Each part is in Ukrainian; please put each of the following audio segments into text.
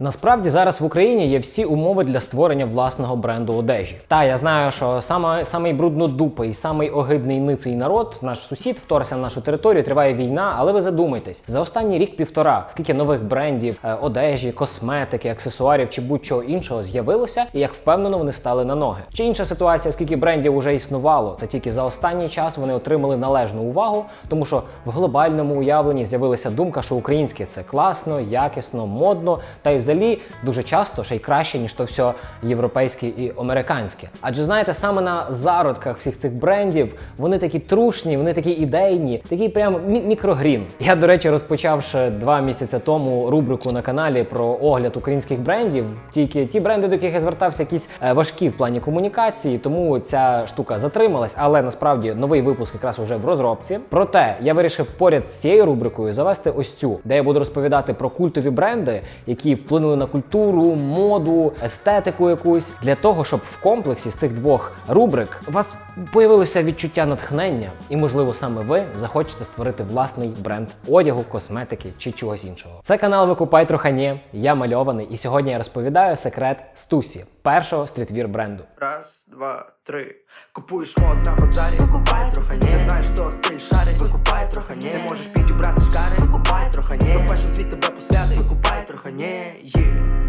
Насправді зараз в Україні є всі умови для створення власного бренду одежі. Та я знаю, що саме самий бруднодупий, самий огидний ниций народ, наш сусід, вторгся на нашу територію, триває війна. Але ви задумайтесь, за останній рік-півтора, скільки нових брендів, е, одежі, косметики, аксесуарів чи будь-чого іншого з'явилося, і як впевнено вони стали на ноги. Чи інша ситуація, скільки брендів уже існувало, та тільки за останній час вони отримали належну увагу, тому що в глобальному уявленні з'явилася думка, що українське це класно, якісно, модно, та й взагалі дуже часто ще й краще, ніж то все європейське і американське. Адже знаєте, саме на зародках всіх цих брендів вони такі трушні, вони такі ідейні, такий прям мікрогрін. Я, до речі, розпочав ще два місяці тому рубрику на каналі про огляд українських брендів. Тільки ті бренди, до яких я звертався, якісь е, важкі в плані комунікації, тому ця штука затрималась. Але насправді новий випуск якраз уже в розробці. Проте я вирішив поряд з цією рубрикою завести ось цю, де я буду розповідати про культові бренди, які вплинули на культуру, моду, естетику якусь, для того, щоб в комплексі з цих двох рубрик у вас появилося відчуття натхнення, і, можливо, саме ви захочете створити власний бренд одягу, косметики чи чогось іншого. Це канал Викупай Трохані. Я мальований, і сьогодні я розповідаю секрет Стусі, першого стрітвір бренду. Раз, два, три. Купуєш мод на базарі, викупай трохи не знаєш, хто стиль шарить, викупай трохи не не можеш підібрати шкари, викупай трохи то фешн світ тебе посвятить, викупай не є.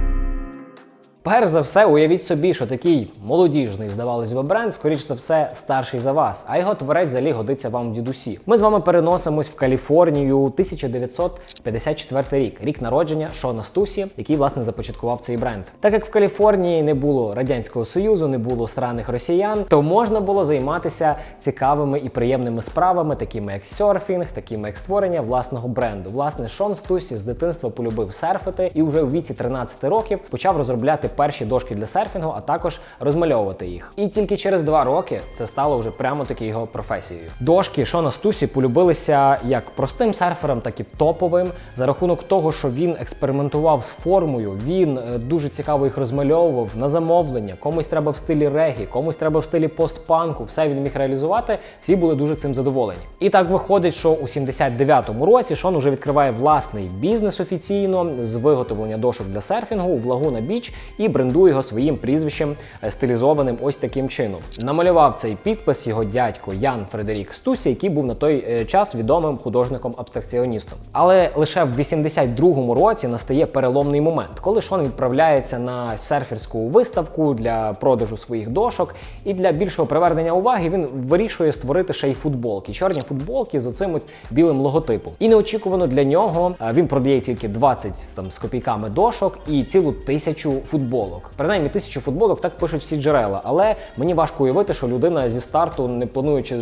Перш за все, уявіть собі, що такий молодіжний, здавалось би, бренд, скоріш за все, старший за вас, а його творець взагалі годиться вам в дідусі. Ми з вами переносимось в Каліфорнію 1954 рік, рік народження Шона Стусі, який власне започаткував цей бренд. Так як в Каліфорнії не було радянського союзу, не було сраних росіян, то можна було займатися цікавими і приємними справами, такими як серфінг, такими як створення власного бренду. Власне, Шон Стусі з дитинства полюбив серфити і вже у віці 13 років почав розробляти перші дошки для серфінгу, а також розмальовувати їх. І тільки через два роки це стало вже прямо таки його професією. Дошки Шона Стусі полюбилися як простим серферам, так і топовим за рахунок того, що він експериментував з формою. Він е, дуже цікаво їх розмальовував на замовлення. Комусь треба в стилі регі, комусь треба в стилі постпанку. Все він міг реалізувати. Всі були дуже цим задоволені. І так виходить, що у 79-му році Шон уже відкриває власний бізнес офіційно з виготовлення дошок для серфінгу в Лагуна Біч і брендує його своїм прізвищем е, стилізованим ось таким чином. Намалював цей підпис його дядько Ян Фредерік Стусі, який був на той е, час відомим художником-абстракціоністом. Але лише в 82-му році настає переломний момент, коли Шон відправляється на серферську виставку для продажу своїх дошок, і для більшого привернення уваги він вирішує створити ще й футболки, чорні футболки з оцим білим логотипом. І неочікувано для нього е, він продає тільки 20 там з копійками дошок і цілу тисячу футболок. Принаймні тисячу футболок так пишуть всі джерела. Але мені важко уявити, що людина зі старту, не плануючи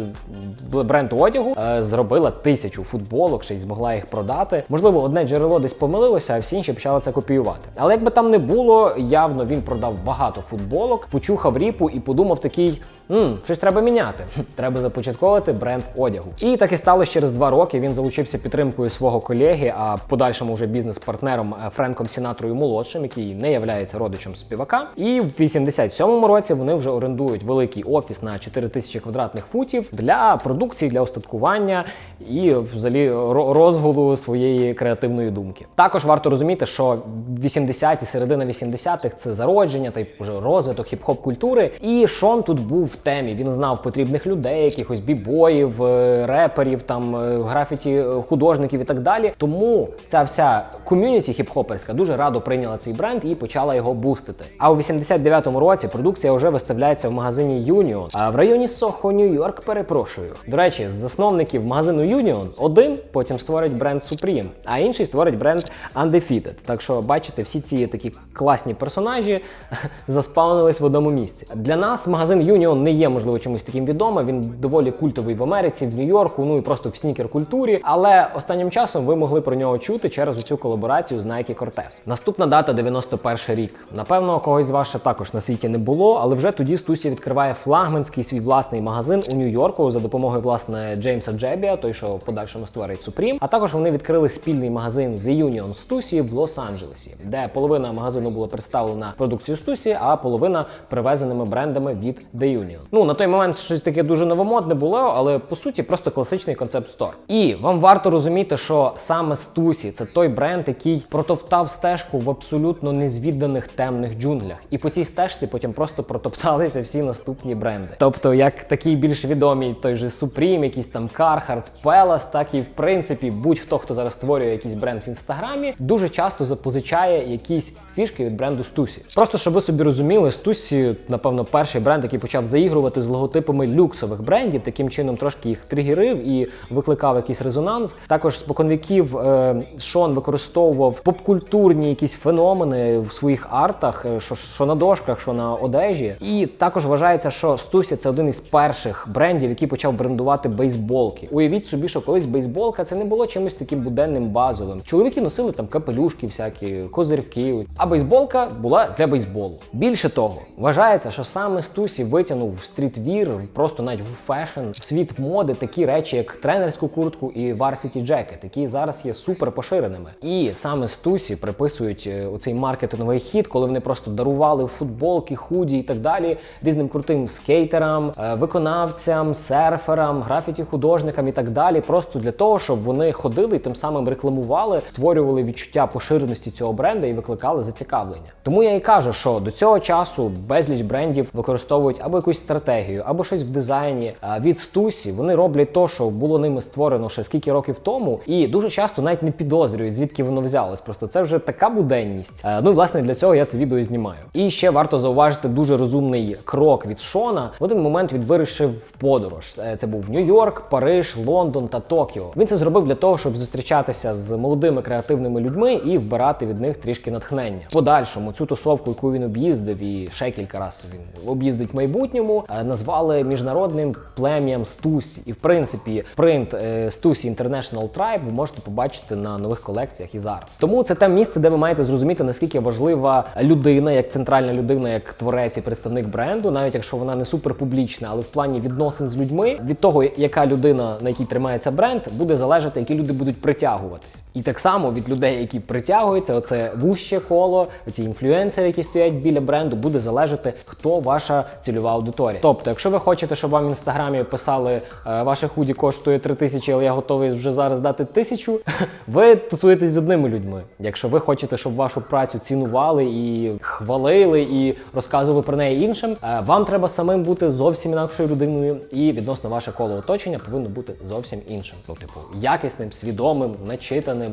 бренд одягу, е, зробила тисячу футболок, ще й змогла їх продати. Можливо, одне джерело десь помилилося, а всі інші почали це копіювати. Але якби там не було, явно він продав багато футболок, почухав ріпу і подумав такий: «М, щось треба міняти. Треба започатковувати бренд одягу. І так і сталося через два роки. Він залучився підтримкою свого колеги, а подальшому вже бізнес-партнером е, Френком Сінатрою молодшим, який не являється родичем співака. І в 87-му році вони вже орендують великий офіс на 4 тисячі квадратних футів для продукції, для остаткування і взагалі ро- розгулу своєї креативної думки. Також варто розуміти, що 80-ті, середина 80-х це зародження та й вже розвиток хіп-хоп культури. І Шон тут був в темі. Він знав потрібних людей, якихось бібоїв, е, реперів, там е, графіті е, художників і так далі. Тому ця вся ком'юніті хіп-хоперська дуже радо прийняла цей бренд і почала його бустити. А у 89-му році продукція вже виставляється в магазині Union, а в районі Сохо, Нью-Йорк, перепрошую. До речі, з засновників магазину Union один потім створить бренд Supreme, а інший створить бренд Undefeated. Так що бачите, всі ці такі класні персонажі заспавнились в одному місці. Для нас магазин Union не є можливо чимось таким відомим. Він доволі культовий в Америці, в Нью-Йорку, ну і просто в снікер культурі. Але останнім часом ви могли про нього чути через цю колаборацію з Nike Cortez. Наступна дата 91 рік. Напевно, когось з вас ще також на світі не було, але вже тоді Стусі відкриває флагманський свій власний магазин у Нью-Йорку за допомогою власне Джеймса Джебія, той, що в подальшому створить Supreme. А також вони відкрили спільний магазин The Union Стусі в Лос-Анджелесі, де половина магазину була представлена продукцією Стусі, а половина привезеними брендами від The Union. Ну на той момент щось таке дуже новомодне було, але по суті просто класичний концепт стор. І вам варто розуміти, що саме Стусі це той бренд, який протовтав стежку в абсолютно незвіданих темних джунглях. І по цій стежці потім просто протопталися всі наступні бренди. Тобто, як такий більш відомий той же Supreme, якийсь там Carhartt, Pelas, так і в принципі будь-хто, хто зараз створює якийсь бренд в інстаграмі, дуже часто запозичає якісь фішки від бренду Стусі. Просто щоб ви собі розуміли, Стусі, напевно, перший бренд, який почав заігрувати з логотипами люксових брендів, таким чином трошки їх тригерив і викликав якийсь резонанс. Також споконвіків е, Шон використовував попкультурні якісь феномени в своїх артах, е, що, що на дошках, що на одежі. І також вважається, що Стусі це один із перших брендів, який почав брендувати бейсболки. Уявіть собі, що колись бейсболка це не було чимось таким буденним базовим. Чоловіки носили там капелюшки, всякі козирки, а бейсболка була для бейсболу. Більше того, вважається, що саме Стусі витягнув в стрітвір, просто навіть в фешн, в світ моди такі речі, як тренерську куртку і Varsity Jacket, які зараз є супер поширеними. І саме Стусі приписують е, оцей маркетинговий хід, коли вони просто дарували футболки, худі і так далі різним крутим скейтерам, е, виконавцям, серферам, графіті художникам і так далі, просто для того, щоб вони ходили і тим самим рекламували, створювали відчуття поширеності цього бренда і викликали зацікавлення. Тому я і кажу, що до цього часу безліч брендів використовують або якусь стратегію, або щось в дизайні. Від Стусі вони роблять то, що було ними створено ще скільки років тому, і дуже часто навіть не підозрюють, звідки воно взялось. Просто це вже така буденність. Е, Ну і власне для цього я це відео знімаю. І ще варто зауважити дуже розумний крок від Шона. В один момент він вирішив в подорож. Е, Це був Нью-Йорк, Париж, Лондон та Токіо. Він це зробив для того, щоб зустрічатися з молодими креативними людьми і вбирати від них трішки натхнення. В подальшому цю тусовку, яку він об'їздив, і ще кілька разів він об'їздить в майбутньому, е, назвали міжнародним плем'ям Стусі. І в принципі, принт е, Стусі International Tribe ви можете побачити на нових колекціях і зараз. Тому це те місце, де ви маєте зрозуміти, наскільки важлива людина, як центральна людина, як творець і представник бренду, навіть якщо вона не суперпублічна, але в плані відносин з людьми, від того, яка людина на якій тримається бренд, буде залежати, які люди будуть притягуватись. І так само від людей, які притягуються, оце вуще коло, ці інфлюенсери, які стоять біля бренду, буде залежати, хто ваша цільова аудиторія. Тобто, якщо ви хочете, щоб вам в інстаграмі писали е, ваше худі коштує 3 тисячі, але я готовий вже зараз дати тисячу, ви тусуєтесь з одними людьми. Якщо ви хочете, щоб вашу працю цінували і хвалили, і розказували про неї іншим, е, вам треба самим бути зовсім інакшою людиною, і відносно ваше коло оточення повинно бути зовсім іншим. Ну, типу, якісним, свідомим, начитаним,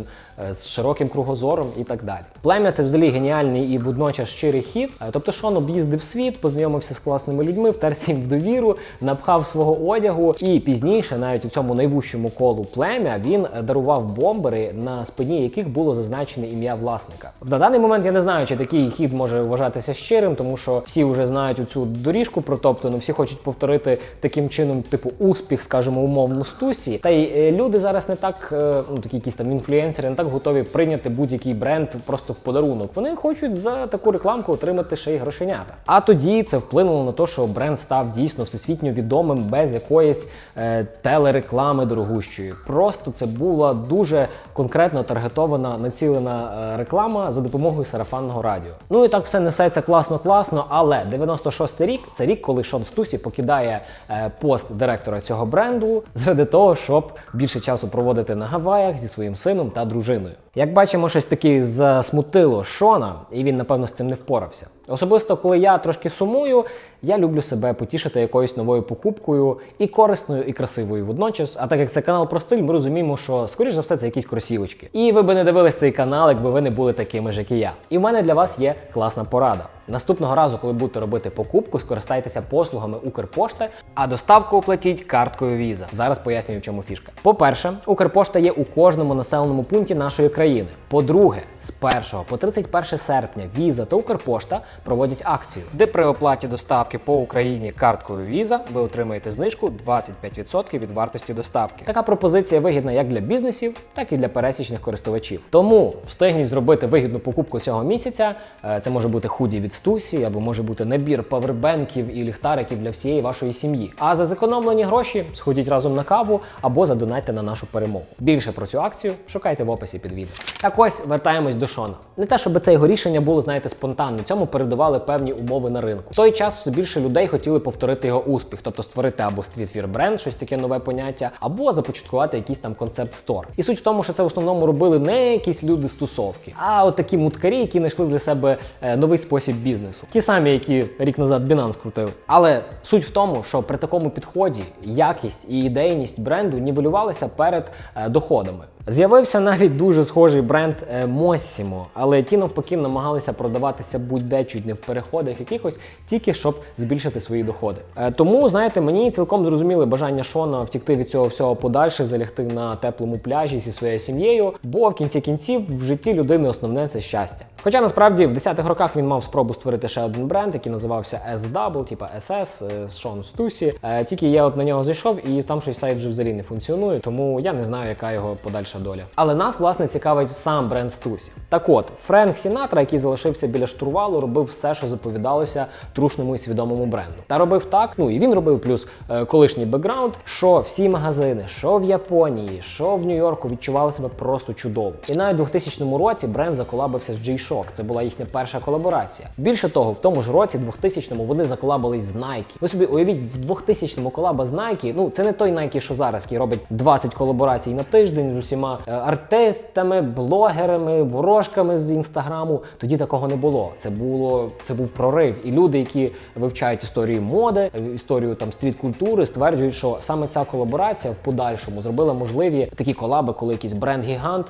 е, з широким кругозором і так далі. Плем'я це взагалі геніальний і водночас щирий хід. Е, Тобто, Шон об'їздив світ, познайомився з класними людьми, втерся їм в довіру, напхав свого одягу, і пізніше, навіть у цьому найвужчому колу плем'я, він дарував бомбери, на спині яких було зазначене ім'я власника. На даний момент я не знаю, чи такий хід може вважатися щирим, тому що всі вже знають оцю доріжку протоптану, всі хочуть повторити таким чином, типу, успіх, скажімо, умовно стусі. Та й е, люди зараз не так, ну такі якісь там інфлюенсери, не так готові прийняти будь-який бренд просто в подарунок. Вони хочуть за таку рекламку отримати ще й грошенята. А тоді це вплинуло на те, що бренд став дійсно всесвітньо відомим без якоїсь е, телереклами дорогущої. Просто це була дуже конкретно таргетована, націлена е, реклама за допомогою сарафанного радіо. Ну і так все несеться класно-класно, але 96-й рік це рік, коли Шон Стусі покидає е, пост директора цього бренду заради того, щоб більше часу проводити на Гаваях зі своїм сином та дружиною. Як бачимо, щось таки засмутило Шона, і він, напевно, з цим не впорався. Особисто, коли я трошки сумую, я люблю себе потішити якоюсь новою покупкою і корисною, і красивою водночас. А так як це канал про стиль, ми розуміємо, що скоріш за все це якісь кросівочки. І ви би не дивились цей канал, якби ви не були такими ж, як і я. І в мене для вас є класна порада. Наступного разу, коли будете робити покупку, скористайтеся послугами Укрпошти, а доставку оплатіть карткою Visa. Зараз пояснюю, в чому фішка. По-перше, Укрпошта є у кожному населеному пункті нашої країни. України. По-друге, з 1 по 31 серпня Віза та Укрпошта проводять акцію, де при оплаті доставки по Україні карткою Віза ви отримаєте знижку 25% від вартості доставки. Така пропозиція вигідна як для бізнесів, так і для пересічних користувачів. Тому встигніть зробити вигідну покупку цього місяця. Е, Це може бути худі від Стусі, або може бути набір павербенків і ліхтариків для всієї вашої сім'ї. А за зекономлені гроші сходіть разом на каву або задонайте на нашу перемогу. Більше про цю акцію шукайте в описі під відео. Так ось вертаємось до Шона. Не те, щоб це його рішення було, знаєте, спонтанно. Цьому передували певні умови на ринку. В той час все більше людей хотіли повторити його успіх, тобто створити або стрітвір бренд, щось таке нове поняття, або започаткувати якийсь там концепт стор. І суть в тому, що це в основному робили не якісь люди з тусовки, а от такі муткарі, які знайшли для себе е, новий спосіб бізнесу. Ті самі, які рік назад Binance крутили. Але суть в тому, що при такому підході якість і ідейність бренду нівелювалися перед е, доходами. З'явився навіть дуже схожий бренд е, Mossimo, але ті навпаки намагалися продаватися будь-де чуть не в переходах якихось, тільки щоб збільшити свої доходи. Е, Тому, знаєте, мені цілком зрозуміли бажання Шона втікти від цього всього подальше, залягти на теплому пляжі зі своєю сім'єю, бо в кінці кінців в житті людини основне це щастя. Хоча насправді в 10-х роках він мав спробу створити ще один бренд, який називався S-Double, типа SS, е, Шон Стусі. Тільки я от на нього зайшов, і там щось сайт вже взагалі не функціонує, тому я не знаю, яка його подальша доля. Але нас, власне, цікавить сам бренд Стусі. Так от, Френк Сінатра, який залишився біля штурвалу, робив все, що заповідалося трушному і свідомому бренду. Та робив так, ну і він робив плюс е, колишній бекграунд, що всі магазини, що в Японії, що в Нью-Йорку відчували себе просто чудово. І навіть у 2000 році бренд заколабився з G-Shock. Це була їхня перша колаборація. Більше того, в тому ж році, 2000-му, вони заколабились з Nike. Ви собі уявіть, в 2000-му колаба з Nike, ну це не той Nike, що зараз, який робить 20 колаборацій на тиждень з усіма е, артистами, блогерами, ворожками з інстаграму. Тоді такого не було. Це було це був прорив. І люди, які вивчають історію моди, е, історію там стріт-культури, стверджують, що саме ця колаборація в подальшому зробила можливі такі колаби, коли якийсь бренд-гігант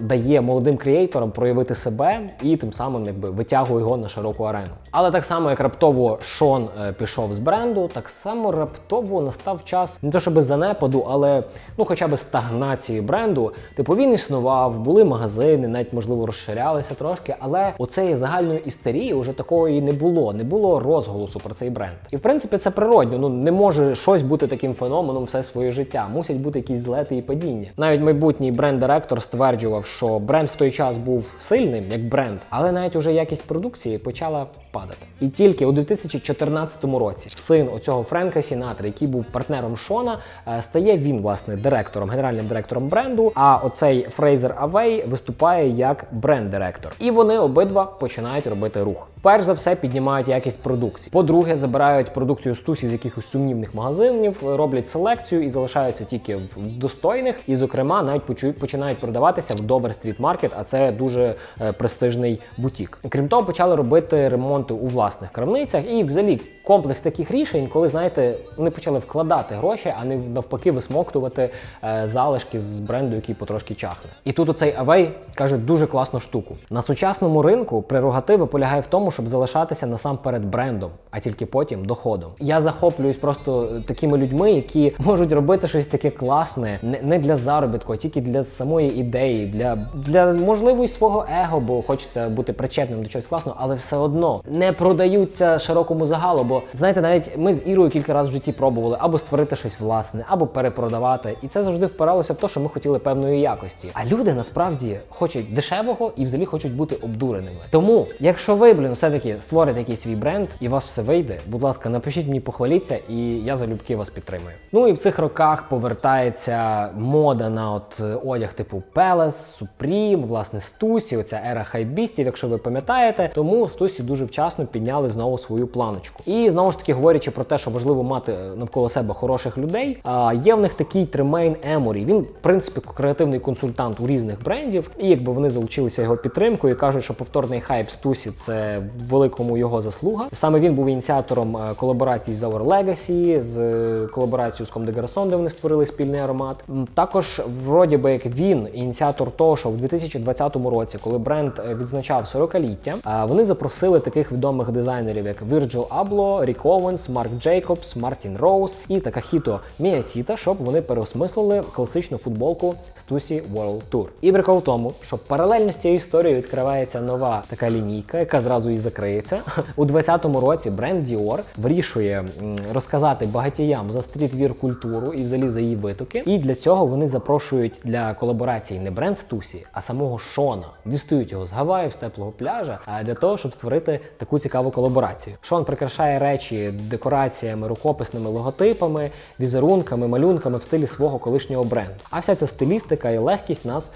дає молодим креаторам проявити себе і тим самим якби витягує його на широку арену. Але так само, як раптово Шон е, пішов з бренду, так само раптово настав час не то щоб занепаду, але ну хоча б стагнації бренду. Типу він існував, були магазини, навіть можливо розширялися трошки, але оцеї загальної істерії вже такої не було. Не було розголосу про цей бренд. І в принципі це природньо. Ну не може щось бути таким феноменом все своє життя. Мусять бути якісь злети і падіння. Навіть майбутній бренд-директор стверджував, що бренд в той час був сильним як бренд, але навіть уже якість продукції почала падати. І тільки у 2014 році син оцього Френка Сінатри, який був партнером Шона, е, стає він власне директором, генеральним директором бренду. А оцей Фрейзер Авей виступає як бренд-директор. І вони обидва починають робити рух. Перш за все піднімають якість продукції. По-друге, забирають продукцію стусі з якихось сумнівних магазинів, роблять селекцію і залишаються тільки в достойних. І, зокрема, навіть починають продаватися в Dover Street Market, а це дуже е, престижний бутік. Крім того, почали робити ремонти у власних крамницях і взагалі комплекс таких рішень, коли знаєте, вони почали вкладати гроші, а не навпаки висмоктувати е, залишки з бренду, який потрошки чахне. І тут оцей Авей каже дуже класну штуку. На сучасному ринку прерогатива полягає в тому, щоб залишатися насамперед брендом, а тільки потім доходом. Я захоплююсь просто такими людьми, які можуть робити щось таке класне, не, для заробітку, а тільки для самої ідеї, для, для можливо свого его, бо хочеться бути причетним до чогось класного, але все одно не продаються широкому загалу. Бо знаєте, навіть ми з Ірою кілька разів в житті пробували або створити щось власне, або перепродавати. І це завжди впиралося в те, що ми хотіли певної якості. А люди насправді хочуть дешевого і взагалі хочуть бути обдуреними. Тому, якщо ви, блін, все-таки створите якийсь свій бренд і у вас все вийде, будь ласка, напишіть мені, похваліться, і я залюбки вас підтримую. Ну і в цих роках повертається мода на от е, одяг типу Palace, Supreme, власне, Стусі, оця ера хайбістів, якщо ви пам'ятаєте. Тому Стусі дуже вчасно підняли знову свою планочку. І знову ж таки говорячи про те, що важливо мати е, навколо себе хороших людей. А є в них такий Тремейн Еморі. Він, в принципі, креативний консультант у різних брендів, і якби вони залучилися його підтримкою і кажуть, що повторний хайп Стусі це великому його заслуга. Саме він був ініціатором е, колаборації з Our Legacy, з е, колаборацією з Comme des Garçons, де вони створили спільний аромат. Також вроді би як він ініціатор того, що в 2020 році, коли бренд е, відзначав 40-ліття, е, вони запросили таких відомих дизайнерів, як Virgil Abloh, Rick Owens, Marc Jacobs, Martin Rose і Такахіто Міясіта, щоб вони переосмислили класичну футболку Stussy World Tour. І прикол в тому, що паралельно з цією історією відкривається нова така лінійка, яка зразу і закриється. У 2020 році бренд Dior вирішує розказати багатіям за стрітвір культуру і взагалі за її витоки. І для цього вони запрошують для колаборації не бренд Стусі, а самого Шона. Дістають його з Гаваїв, з теплого пляжа, а для того, щоб створити таку цікаву колаборацію. Шон прикрашає речі декораціями, рукописними логотипами, візерунками, малюнками в стилі свого колишнього бренду. А вся ця стилістика і легкість нас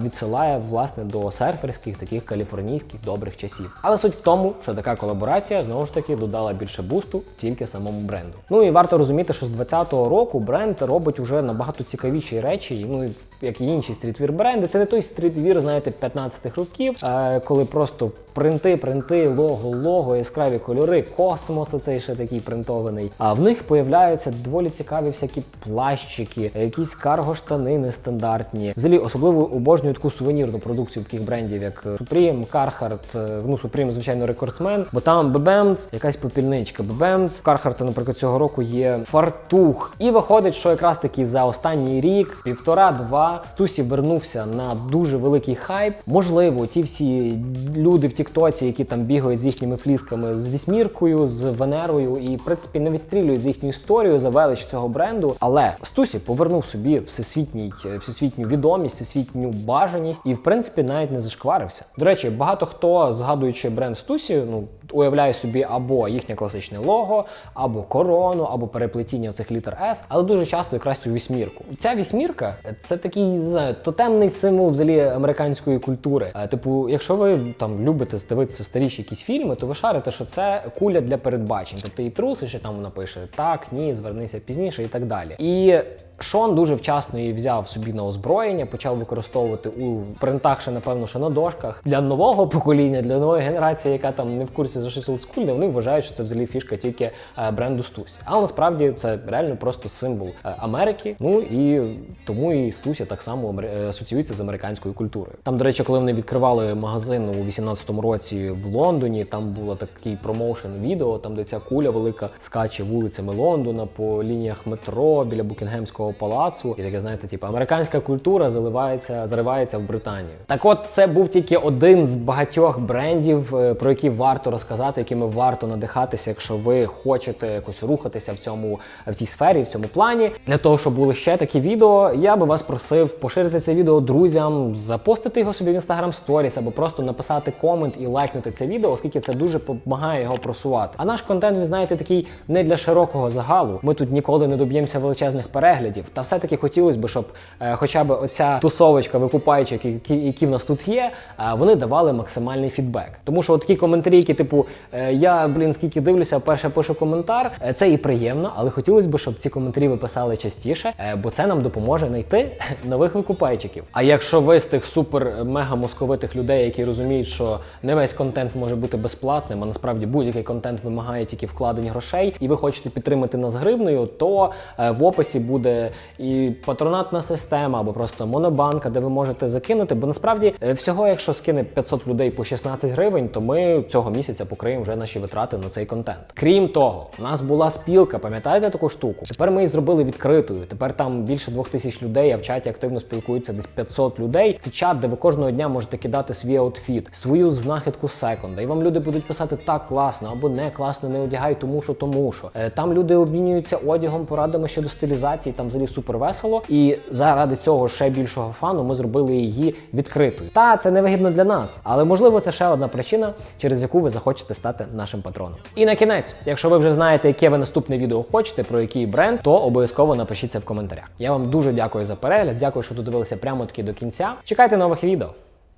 відсилає власне до серферських таких каліфорнійських добрих часів. Але суть в тому, що така колаборація знову ж таки додала більше бусту тільки самому бренду. Ну і варто розуміти, що з 2020 року бренд робить уже набагато цікавіші речі, ну як і інші стрітвір бренди. Це не той стрітвір, знаєте, 15-х років, е, коли просто принти, принти, лого, лого, яскраві кольори, космос, оцей ще такий принтований. А в них появляються доволі цікаві всякі плащики, якісь карго-штани нестандартні. Взагалі, особливо обожнюю таку сувенірну продукцію таких брендів, як Supreme, Carhartt, е, ну Supreme, звичайно, рекордсмен, бо там Бебемц, якась попільничка. Бебемц, Carhartt, наприклад, цього року є фартух. І виходить, що якраз таки за останній рік, півтора-два, Стусі вернувся на дуже великий хайп. Можливо, ті всі люди в Тіктоці, які там бігають з їхніми флісками з вісьміркою, з Венерою, і в принципі не відстрілюють з їхню історію за велич цього бренду. Але Стусі повернув собі всесвітній, всесвітню відомість, всесвітню бажаність і в принципі навіть не зашкварився. До речі, багато хто згадуючи бренд Стусі, ну уявляє собі або їхнє класичне лого, або корону, або переплетіння цих літер S, але дуже часто якраз цю вісьмірку. Ця вісьмірка це такий не знаю, тотемний символ взагалі американської культури. Е, Типу, якщо ви там любите дивитися старіші якісь фільми, то ви шарите, що це куля для передбачень. Тобто і труси, що там вона пише так, ні, звернися пізніше і так далі. І Шон дуже вчасно її взяв собі на озброєння, почав використовувати у принтах, ще напевно, що на дошках для нового покоління, для нової генерації, яка там не в курсі за щось олдскульне, вони вважають, що це взагалі фішка тільки е, бренду Стусі. Але насправді це реально просто символ е, Америки. Ну і тому і Стусі так само е, асоціюється з американською культурою. Там, до речі, коли вони відкривали магазин у 18-му році в Лондоні, там було такий промоушен відео, там де ця куля велика скаче вулицями Лондона по лініях метро біля Букінгемського палацу. І таке, знаєте, типу, американська культура заливається, заривається в Британію. Так от це був тільки один з багатьох брендів, про які варто розказати, якими варто надихатися, якщо ви хочете якось рухатися в цьому в цій сфері, в цьому плані. Для того, щоб були ще такі відео, я би вас просив поширити це відео друзям, запостити його собі в Instagram Stories або просто написати комент і лайкнути це відео, оскільки це дуже допомагає його просувати. А наш контент, він знаєте, такий не для широкого загалу. Ми тут ніколи не доб'ємося величезних переглядів. Та все-таки хотілося б, щоб е, хоча б оця тусовочка викупайчик, які, які в нас тут є, е, вони давали максимальний фідбек. Тому що от такі коментарі, які типу е, я блін, скільки дивлюся, перше пишу коментар. е, Це і приємно, але хотілося б, щоб ці коментарі ви писали частіше, е, бо це нам допоможе знайти нових викупайчиків. А якщо ви з тих супер мега московитих людей, які розуміють, що не весь контент може бути безплатним, а насправді будь-який контент вимагає тільки вкладень грошей, і ви хочете підтримати нас гривнею, то в описі буде і патронатна система, або просто монобанка, де ви можете закинути. Бо насправді всього, якщо скине 500 людей по 16 гривень, то ми цього місяця покриємо вже наші витрати на цей контент. Крім того, у нас була спілка, пам'ятаєте таку штуку? Тепер ми її зробили відкритою. Тепер там більше двох тисяч людей, а в чаті активно спілкуються десь 500 людей. Це чат, де ви кожного дня можете кидати свій аутфіт, свою знахідку секонда. І вам люди будуть писати так класно або не класно, не одягай, тому що тому що. Е, Там люди обмінюються одягом, порадами щодо стилізації, там взагалі супер весело. І заради цього ще більшого фану ми зробили її відкритою. Та це не вигідно для нас, але можливо це ще одна причина, через яку ви захочете стати нашим патроном. І на кінець, якщо ви вже знаєте, яке ви наступне відео хочете, про який бренд, то обов'язково напишіть це в коментарях. Я вам дуже дякую за перегляд. Дякую, що додивилися прямо таки до кінця. Чекайте нових відео.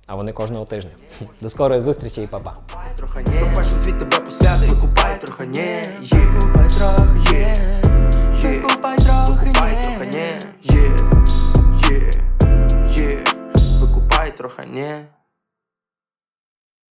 А вони кожного тижня. До скорої зустрічі і па-па. Викупай трохи ні світ тебе посвятить Викупай трохи ні Є трохи є Викупай трохи Є Є Є Викупай трохи ні